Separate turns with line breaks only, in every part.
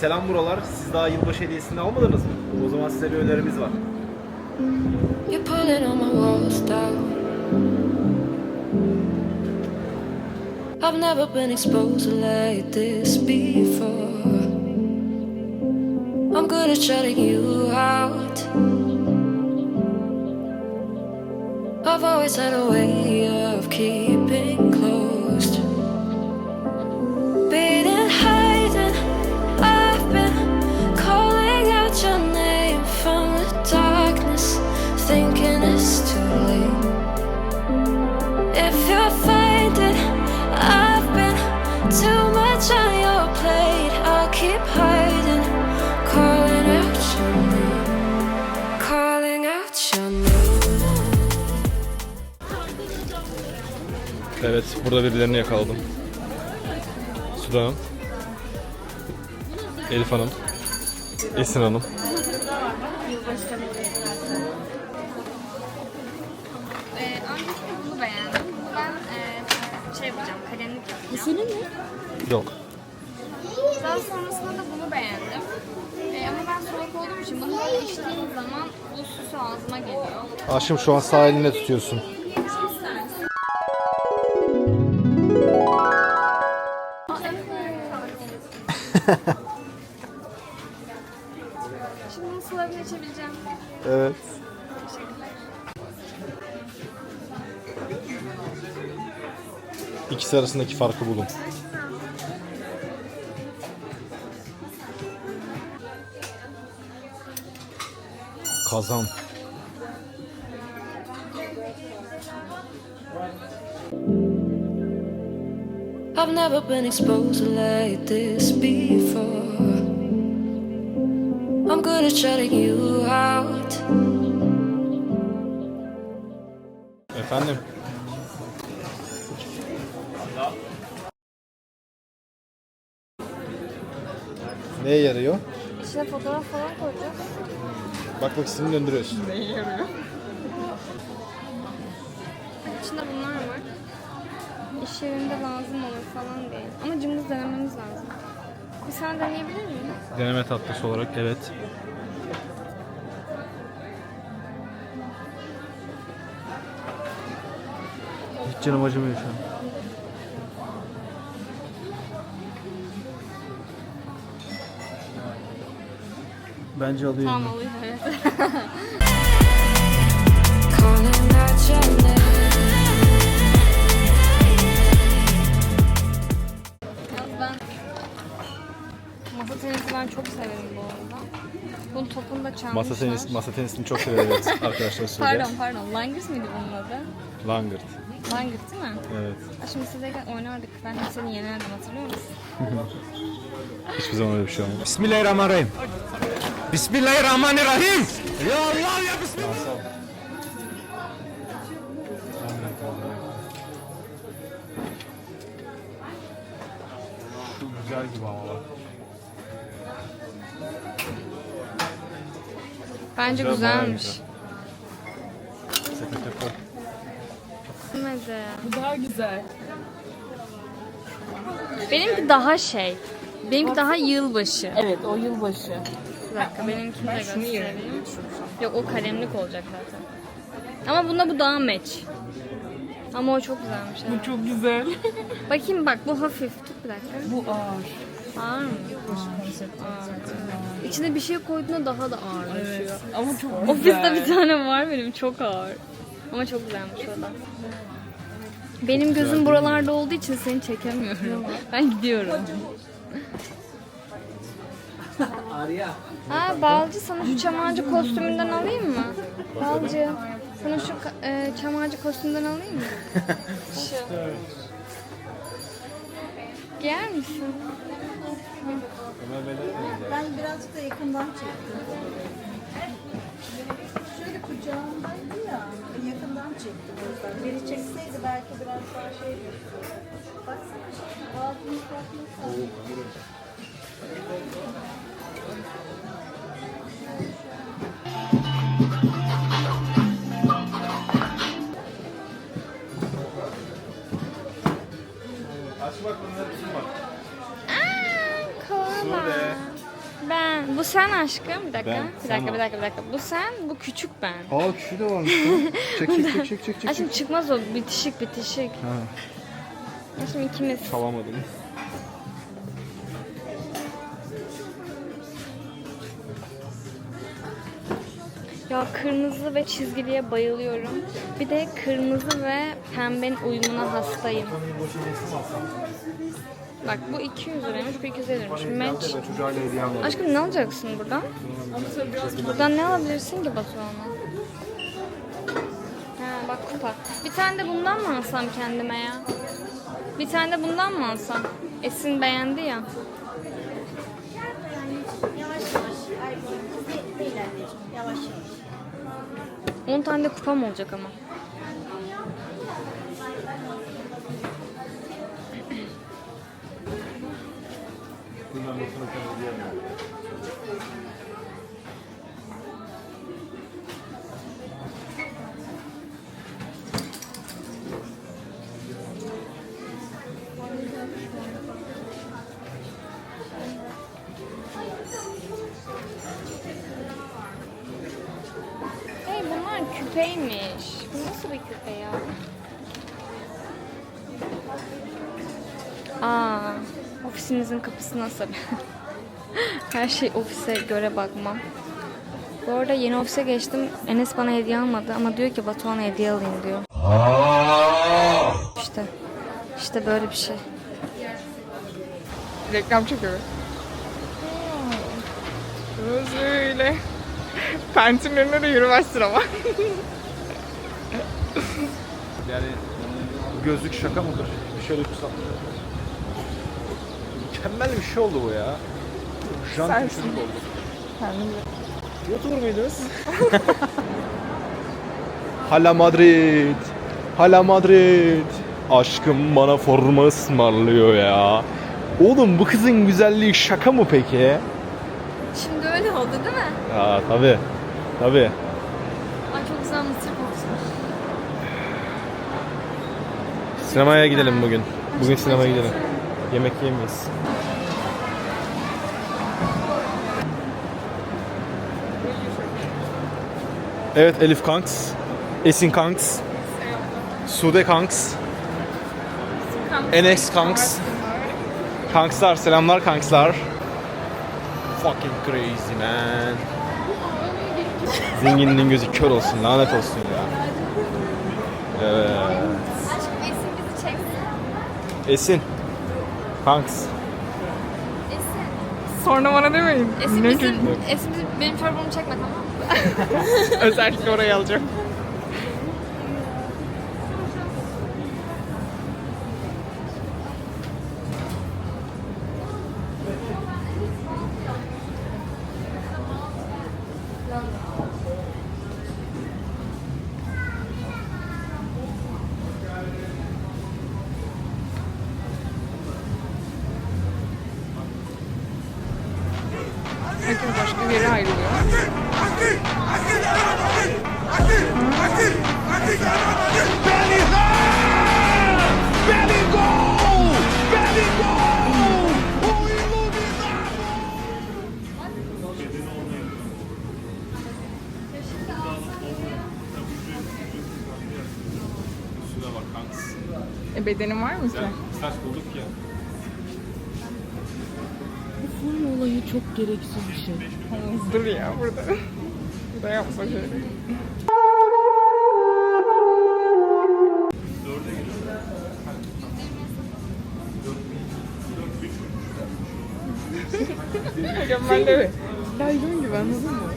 Selam buralar. Siz daha yılbaşı hediyesini almadınız mı? O zaman size bir önerimiz var.
I've never been exposed like this before. I'm good at shutting you out. I've always had a way of keeping
Evet, burada birilerini yakaladım. Suda Hanım. Elif Hanım. Esin Hanım.
Ee, öncesinde bunu beğendim. Ben e, şey yapacağım, kalemlik yapacağım.
Senin mi?
Yok.
Daha sonrasında da bunu beğendim. Ee, ama ben solak olduğum için bunu böyle içtiğim zaman bu süsü ağzıma geliyor.
Aşkım şu an sağ eline tutuyorsun.
Şimdi bunu sılabını içebileceğim.
Evet. İkisi arasındaki farkı bulun. Kazan.
Never been exposed like this before. I'm good at shutting you out.
Efendim? Neye yarıyor?
İçine fotoğraf falan koyacağız.
Bak bak ismini döndürüyorsun.
Bak içinde bunlar var. İş yerinde lazım olur falan diye. Ama cımbız denememiz lazım. Bir sen deneyebilir miyim?
Deneme tatlısı olarak evet. Hiç canım acımıyor şu an. Bence alıyor.
Tamam oluyor evet. masa tenisi ben çok severim bu arada. Bunun topunu da çalmışlar.
Masa tenis, masa tenisini çok severim evet arkadaşlar söyle.
Pardon pardon. Langırs mıydı bunun adı?
Langırt.
Langırt değil mi?
Evet.
Ha, Şimdi sizdeyken oynardık. Ben de seni yenerdim hatırlıyor musun?
Hiçbir zaman öyle bir şey olmadı.
Bismillahirrahmanirrahim. Bismillahirrahmanirrahim. Ya Allah ya Bismillah.
Şu güzel gibi ama bak.
Bence
Güzel,
güzelmiş.
bayağı Sepete koy.
Bu daha güzel.
Benimki daha şey. Benimki daha yılbaşı.
Evet o yılbaşı.
Bir dakika benimkini de göstereyim. Yok o kalemlik olacak zaten. Ama bunda bu daha match. Ama o çok güzelmiş.
Bu
evet.
çok güzel.
Bakayım bak bu hafif. Tut bir dakika.
Bu ağır.
Ağır mı? Ağır. İçine bir şey koyduğunda daha da ağırlaşıyor.
Ama çok güzel.
Ofiste bir tane var benim çok ağır. Ama çok güzelmiş o da. Benim gözüm buralarda olduğu için seni çekemiyorum. Ben gidiyorum. Aa Balcı sana şu çam ağacı kostümünden alayım mı? Balcı sana şu e, çam ağacı kostümden alayım mı? Şu. Giyer misin?
Ben birazcık da yakından çektim. Şöyle kucağımdaydı ya, yakından çektim o yüzden. Biri çekseydi belki biraz daha şey Baksana, ağzını kapatmışsın.
Sen aşkım. Bir dakika.
Ben,
bir
sen
dakika, bir dakika, bir dakika. Bu sen, bu küçük ben.
Aa şu da varmış. çek çek çek çek çek çek.
Aşkım çıkmaz o. Bitişik, bitişik.
Ha,
Aşkım ikimiz.
çalamadım.
Ya kırmızı ve çizgiliye bayılıyorum. Bir de kırmızı ve pembenin uyumuna hastayım. Bak bu 200 liraymış, bu 250 liraymış. Match. Aşkım ne alacaksın buradan? Buradan ne alabilirsin ki Batuhan'a? Ha bak kupa. Bir tane de bundan mı alsam kendime ya? Bir tane de bundan mı alsam? Esin beğendi ya.
Yavaş. Yavaş yavaş.
10 tane de kupam olacak ama. Hey bunlar küpeymiş. Bu nasıl bir küpe ya? Aa, ofisimizin kapısı nasıl? Her şey ofise göre bakmam. Bu arada yeni ofise geçtim. Enes bana hediye almadı ama diyor ki Batuhan'a hediye alayım diyor. İşte. İşte böyle bir şey.
Reklam çekiyor. Böyle. Pentin önüne de yürümezsin ama.
Yani bu gözlük şaka mıdır? Şöyle tutsam. Mükemmel bir şey oldu bu ya. Jant bir
Sensin.
çocuk oldu.
Kendim de.
Youtuber muydunuz? Hala Madrid. Hala Madrid. Aşkım bana forma ısmarlıyor ya. Oğlum bu kızın güzelliği şaka mı peki?
Şimdi öyle oldu değil mi?
Ya tabi. Tabi.
Ay çok güzel mısır kokusu.
Sinemaya gidelim bugün. Bugün sinemaya gidelim. Yemek yemeyiz. Evet Elif Kanks. Esin Kanks. Sude Kanks. Enes Kanks. Kankslar selamlar Kankslar. Fucking crazy man. Zenginin gözü kör olsun lanet olsun ya. Evet.
Esin
Esin.
Sonra bana demeyin.
Esin
Ne
bizim. Esin bizim, benim çorbamı çekme tamam mı?
Özellikle oraya alacağım. Herkes başka bir yere ayrılıyor. E bedenin var mı ki?
Saç bulduk ya.
Forma olayı çok gereksiz bir şey. Dur ya burada. Burada yapma şey. Hocam ben de laylon gibi anladın mı?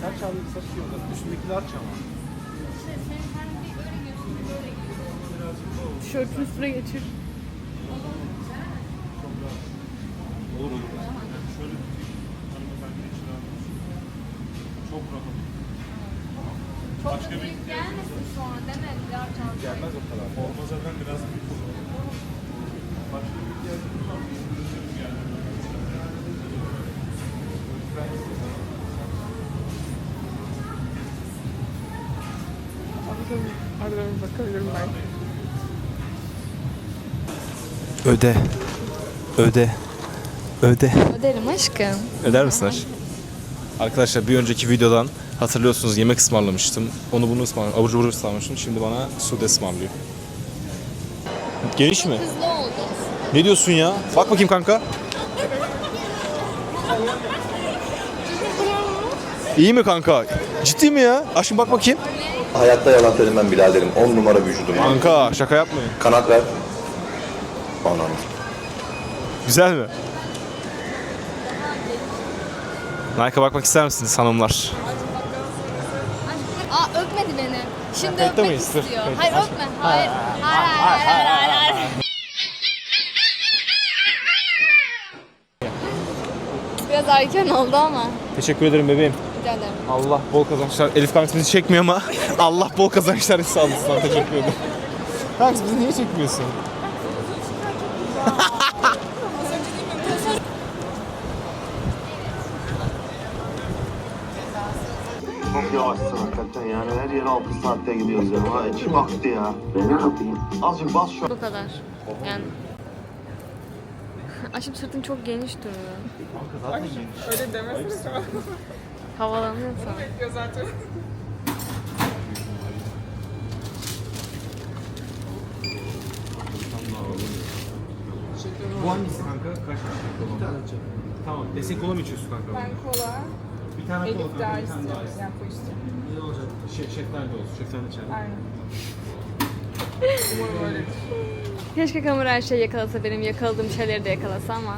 Saç aldık saç yiyorlar. Üstündekiler aç ama.
Tişörtün üstüne geçir.
Olur olur. Şöyle Çok rahat. Başka bir
Gelmesin sonra deme.
gelmez o kadar. Forma zaten biraz büyük olur. Başka bir.
Arada, arada bir bakabilirim ben.
Öde. Öde. Öde.
Öderim aşkım.
Öder misin aşk? Arkadaşlar bir önceki videodan hatırlıyorsunuz yemek ısmarlamıştım. Onu bunu ısmarlamıştım. Abur cubur ısmarlamıştım. Şimdi bana sude ısmarlıyor. Geniş mi?
Hızlı oldu.
Ne diyorsun ya? Bak bakayım kanka. İyi mi kanka? Ciddi mi ya? Aşkım bak bakayım.
Hayatta yalan söylemem biraderim. 10 numara vücudum.
Kanka şaka yapmayın.
Kanat ver. Anam.
Güzel mi? Nike'a bakmak ister misiniz hanımlar?
Aa öpmedi beni. Şimdi
kayıtta
öpmek
mıyız? Dur,
istiyor.
kayıtta.
Hayır öpme. Hayır. Hayır hayır hayır hayır. hayır. Biraz erken oldu ama.
Teşekkür ederim bebeğim.
Rica ederim.
Allah bol kazançlar. Elif kanka bizi çekmiyor ama Allah bol kazançlar sağlasın. Teşekkür ederim. Kanka bizi niye çekmiyorsun?
Çok yavaşsın hakikaten yani her yere 6 saatte gidiyoruz ya. Ha, içim aktı ya. Ne yapayım? Azıcık bas şu
Bu kadar. Yani. Aşkım sırtın çok geniş duruyor.
Öyle demesene.
Havalanıyor sana.
Bekliyor zaten.
Bu hangisi kanka? Kaç tane? Tamam. Destek kola mı içiyorsun kanka?
Ben kola,
Bir tane
Elif daha istiyorum. Yani bu istiyorum.
Ne olacak? Şef, şeftali de olsun. Şeftali içelim.
Aynen. Umarım.
Keşke kamera her şeyi yakalasa benim yakaladığım şeyleri de yakalasa ama.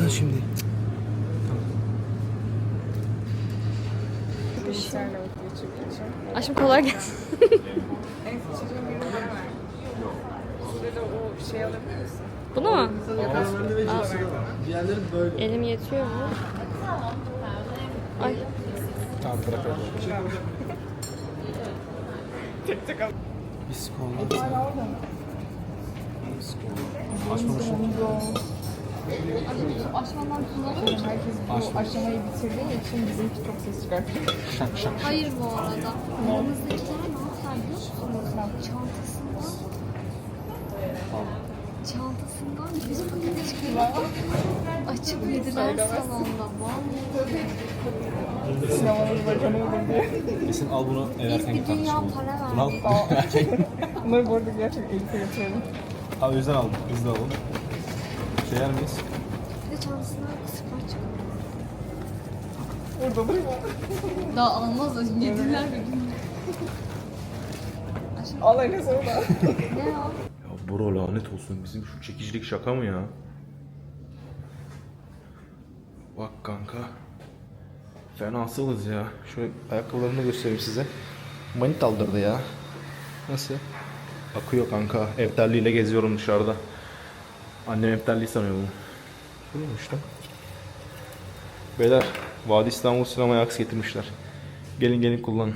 Anlatsana şimdi.
Aşkım kolay gelsin. Bunu mu? Elim yetiyor mu? Ay.
Tamam bırak öyle. Biz kola.
Aşmandan kullanıyor mu?
Herkes bu aşamayı bitirdiği için bizimki çok ses çıkartıyor.
Hayır bu arada. Aramızdakiler ne yaptılar biliyor musunuz? Çantasından Çantasından bisküvi çıkıyor. Açıp yediler salonda. Vallahi.
Sinemamız bakanı olur diye.
Kesin al bunu
Biz
everken
bir dünya para verdik.
Bunları bu arada gerçekten Elif'e yatıralım.
Abi o yüzden aldım. Biz de alalım. Yer miyiz?
Bir de çantasından kısıklar çıkıyor.
Orada durma.
Daha almaz da yediler bir gün.
Al Enes orada.
Ne o?
Ya bro lanet olsun. Bizim şu çekicilik şaka mı ya? Bak kanka. Fenasılız ya. Şöyle ayakkabılarını göstereyim size. Manit aldırdı ya. Nasıl? Akıyor kanka. Efterliyle geziyorum dışarıda. Annem efterliği sanıyor bunu. Buymuş lan. Beyler, Vadi İstanbul sinemaya aks getirmişler. Gelin gelin kullanın.